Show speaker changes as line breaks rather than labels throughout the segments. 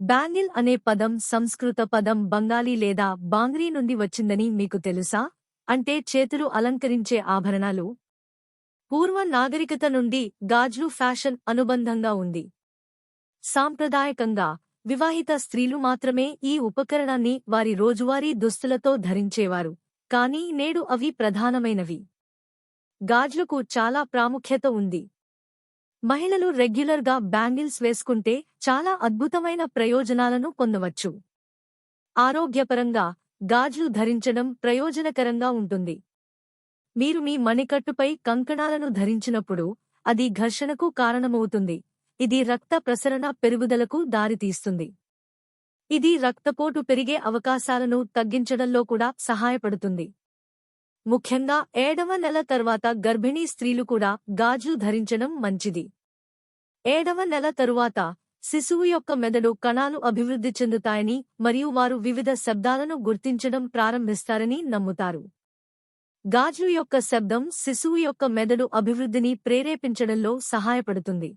Bangle అనే పదం సంస్కృత పదం బంగాలీ లేదా బాంగ్రీ నుండి వచ్చిందని మీకు తెలుసా? అంటే చేతులు అలంకరించే ఆభరణాలు. పూర్వ నాగరికత నుండి గాజ్లు ఫ్యాషన్ అనుబంధంగా ఉంది. సాంప్రదాయకంగా వివాహిత స్త్రీలు మాత్రమే ఈ ఉపకరణాన్ని వారి రోజువారీ దుస్తులతో ధరించేవారు. కానీ నేడు అవి ప్రధానమైనవి. గాజ్లకు చాలా ప్రాముఖ్యత ఉంది. మహిళలు రెగ్యులర్గా బ్యాంగిల్స్ వేసుకుంటే చాలా అద్భుతమైన ప్రయోజనాలను పొందవచ్చు. ఆరోగ్యపరంగా గాజులు ధరించడం ప్రయోజనకరంగా ఉంటుంది. మీరు మీ మణికట్టుపై కంకణాలను ధరించినప్పుడు అది ఘర్షణకు కారణమవుతుంది. ఇది రక్త ప్రసరణ పెరుగుదలకు దారితీస్తుంది. ఇది రక్తపోటు పెరిగే అవకాశాలను తగ్గించడంలో కూడా సహాయపడుతుంది. ముఖ్యంగా ఏడవ నెల తర్వాత గర్భిణీ స్త్రీలు కూడా గాజులు ధరించడం మంచిది. ఏడవ నెల తరువాత శిశువు యొక్క మెదడు కణాలు అభివృద్ధి చెందుతాయని మరియు వారు వివిధ శబ్దాలను గుర్తించడం ప్రారంభిస్తారని నమ్ముతారు. గాజు యొక్క శబ్దం శిశువు యొక్క మెదడు అభివృద్ధిని ప్రేరేపించడంలో సహాయపడుతుంది.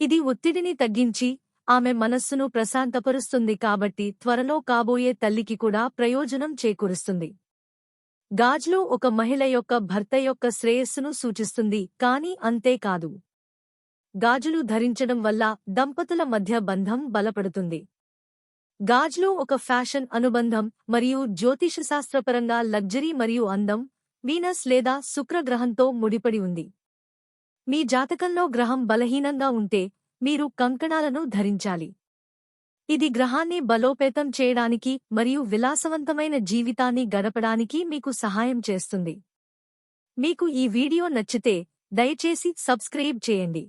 ఇది ఒత్తిడిని తగ్గించి ఆమె మనస్సును ప్రశాంతపరుస్తుంది కాబట్టి త్వరలో కాబోయే తల్లికి కూడా ప్రయోజనం చేకూరుస్తుంది. గాజ్లో ఒక మహిళ యొక్క భర్త యొక్క శ్రేయస్సును సూచిస్తుంది కాని అంతేకాదు గాజులు ధరించడం వల్ల దంపతుల మధ్య బంధం బలపడుతుంది. గాజ్లో ఒక ఫ్యాషన్ అనుబంధం మరియు జ్యోతిషశాస్త్రపరంగా లగ్జరీ మరియు అందం వీనస్ లేదా శుక్రగ్రహంతో ముడిపడి ఉంది. మీ జాతకంలో గ్రహం బలహీనంగా ఉంటే మీరు కంకణాలను ధరించాలి. ఇది గ్రహాన్ని బలోపేతం చేయడానికి మరియు విలాసవంతమైన జీవితాన్ని గడపడానికి మీకు సహాయం చేస్తుంది. మీకు ఈ వీడియో నచ్చితే దయచేసి సబ్స్క్రైబ్ చేయండి.